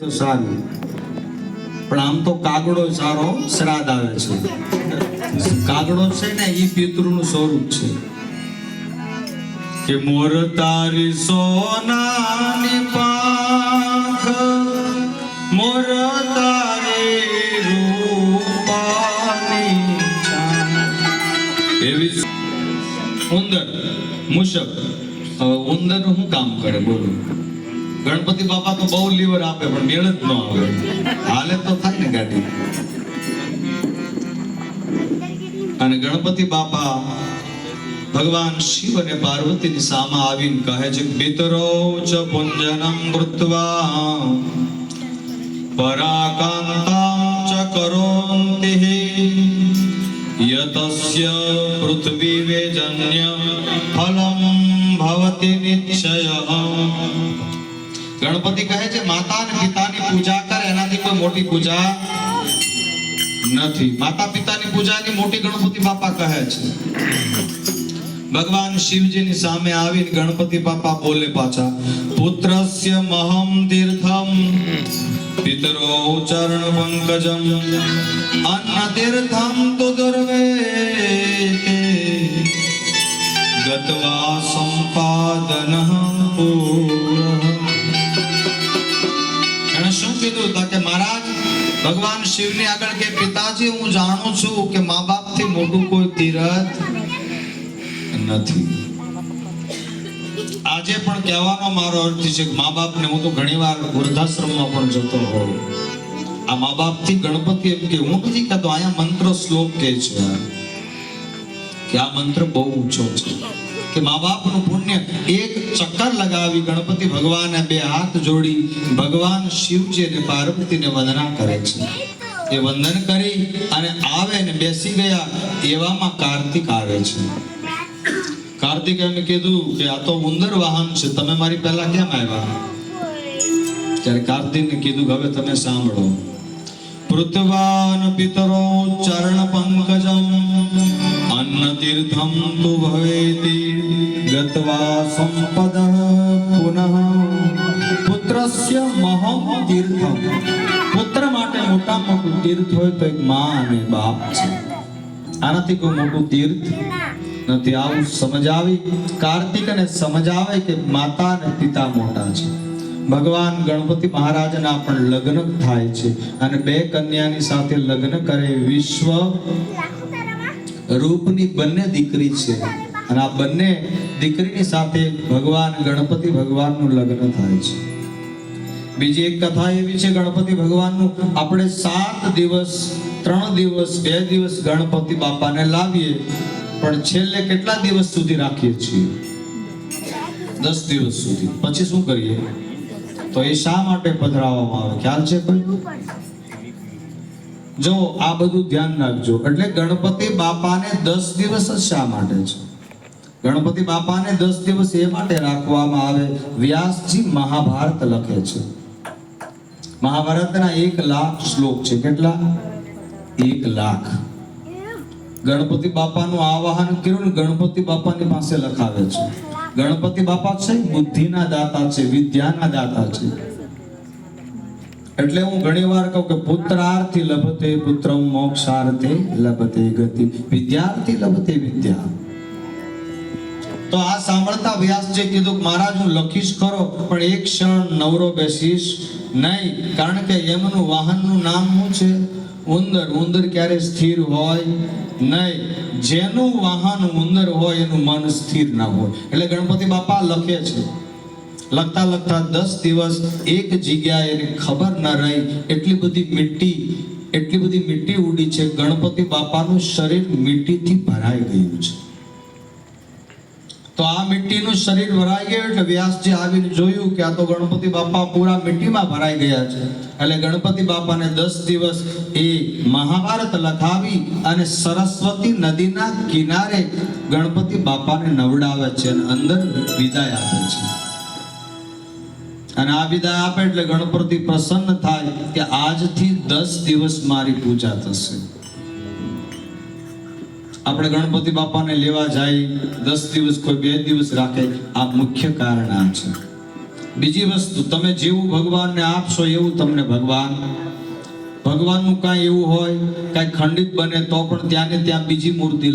તો સારું. પણ આમ તો કાગડો સારો શ્રાદ્ધ આવે છે. કાગડો છે ને એ પિતૃનું સ્વરૂપ છે. કે મોર તારી સોનાની પાંખ, મોર તારી રૂપાની એવી ઉંદર, મુશક. ઉંદર શું કામ કરે, બોલો. ગણપતિ બાપા તો બહુ લીવર આપે, પણ મેળ જ ન આવે. હાલે તો થાય ને ગાડી. અને ગણપતિ બાપા ભગવાન શિવ અને પાર્વતીની સામે આવીને કહે છે, પિતરો ચ પુંજનમ કૃત્વા પરાકાંતામ ચ કરોંતિ યતસ્ય પૃથ્વી વેજન્ય ફલમ ભવતિ નિશ્ચય ગણપતિ કહે છે માતા અને પિતાની પૂજા કરે, એનાથી કોઈ મોટી પૂજા નથી. માતા પિતાની પૂજાની મોટી ગણપતિ બાપા કહે છે. ભગવાન શિવજીની સામે આવીને ગણપતિ બાપા બોલે પાછા, પુત્રસ્ય મહમ તીર્થમ, પિતરો ચરણ પંકજમ, અન્ન તીર્થમ તુ દુર્વે ગતવા સંપાદન એણે ભગવાન શિવની આગળ કે પિતાજી, હું જાણું છું કે મા બાપથી મોટું કોઈ તીરથ નથી. આજે પણ કહેવાનો મારો અર્થ છે કે મા બાપને હું તો ઘણીવાર વૃદ્ધાશ્રમમાં પણ જતો હોઉં. આ મા બાપથી ગણપતિ એમ કે, હું નથી કહેતો, અહીંયા મંત્ર શ્લોક કે છે. કે આ મંત્ર બહુ ઊંચો છે. કે મા બાપનું પુણ્ય એક ચક્કર લગાવી ગણપતિ ભગવાને બે હાથ જોડી ભગવાન શિવજી અને પાર્વતીને વંદના કરે છે. એ વંદન કરી અને આવે ને બેસી ગયા એવામાં કાર્તિક આવે છે. કાર્તિક એમ કીધું કે આ તો ઉંદર વાહન છે, તમે મારી પહેલા કેમ આવ્યા? ત્યારે કાર્તિકને કીધું હવે તમે સાંભળો. પૃથ્વાન પિતરો ચરણ પંકજમ અન્ન તીર્થમ તુ ભવેતિ. ગત્વા સંપદ પુનઃ પુત્રસ્ય મહમ તીર્થમ પુત્ર માટે મોટા મોટું તીર્થ હોય તો એક માં અને બાપ છે. આનાથી કોઈ મોટું તીર્થ નથી. આવું સમજાવી કાર્તિક અને સમજાવે કે માતા અને પિતા મોટા છે. ભગવાન ગણપતિ મહારાજના પણ લગ્ન થાય છે અને બે કન્યાની સાથે લગ્ન કરે વિશ્વ રૂપની બંને દીકરી છે. અને આ બંને દીકરીની સાથે ભગવાન, ગણપતિ ભગવાનનું લગ્ન થાય છે. બીજી એક કથા એવી છે, ગણપતિ ભગવાનનું આપણે સાત દિવસ, ત્રણ દિવસ, બે દિવસ ગણપતિ બાપાને લાવીએ, પણ છેલ્લે કેટલા દિવસ સુધી રાખીએ છીએ? દસ દિવસ સુધી. પછી શું કરીએ? તો એ શા માટે પધરાવવામાં આવે? ખ્યાલ છે કોઈ? જો આ બધું ધ્યાન રાખજો. એટલે ગણપતિ બાપાને દસ દિવસ જ શા માટે છે? ગણપતિ બાપાને દસ દિવસ એ માટે રાખવામાં આવે, વ્યાસજી મહાભારત લખે છે. મહાભારતના એક લાખ શ્લોક છે. કેટલા? એક લાખ. ગણપતિ બાપાનું આવાહન કર્યું ગણપતિ બાપાની પાસે લખાવે છે. ગણપતિ બાપા છે, બુદ્ધિના દાતા છે, વિદ્યાના દાતા છે. એટલે હું ઘણીવાર કહું કે પુત્રાર્થી લભતે પુત્રમ મોક્ષાર્થે લભતે ગતિ. વિદ્યાર્થી લભતે વિદ્યા. તો આ સાંભળતા વ્યાસજી કીધું કે મહારાજ, હું લખીશ ખરો, પણ એક ક્ષણ નવરો બેસીશ નહીં, કારણ કે એમનું વાહનનું નામ શું છે? ઉંદર. ઉંદર ક્યારે સ્થિર હોય? નહીં. જેનું વાહન ઉંદર હોય, એનું મન સ્થિર ના હોય. એટલે ગણપતિ બાપા લખે છે, લખતા લખતા દસ દિવસ એક જગ્યાએ ખબર ન રહી, એટલી બધી મિટ્ટી એટલી બધી મિટ્ટી ઉડી છે, ગણપતિ બાપાનું શરીર મિટ્ટીથી ભરાઈ ગયું છે. તો આ મિટ્ટીનું શરીર ભરાઈ ગયું એટલે વ્યાસજી આવીને જોયું કે આ તો ગણપતિ બાપા પૂરા મિટ્ટીમાં ભરાઈ ગયા છે. એટલે ગણપતિ બાપાને દસ દિવસ એ મહાભારત લખાવી અને સરસ્વતી નદીના કિનારે ગણપતિ બાપાને નવડાવે છે અને અંદર વિદાય આપે છે. અને આ વિદાય આપે એટલે ગણપતિ પ્રસન્ન થાય કે આજથી દસ દિવસ મારી પૂજા થશે. આપણે ગણપતિ બાપાને લેવા જાય, દસ દિવસ કોઈ બે દિવસ રાખે, આ મુખ્ય કારણ આ છે. બીજી વસ્તુ, તમે જેવું ભગવાનને આપશો એવું તમને ભગવાન. ભગવાનનું કાંઈ એવું હોય, કાંઈ ખંડિત બને તો પણ ત્યાં ને ત્યાં બીજી મૂર્તિ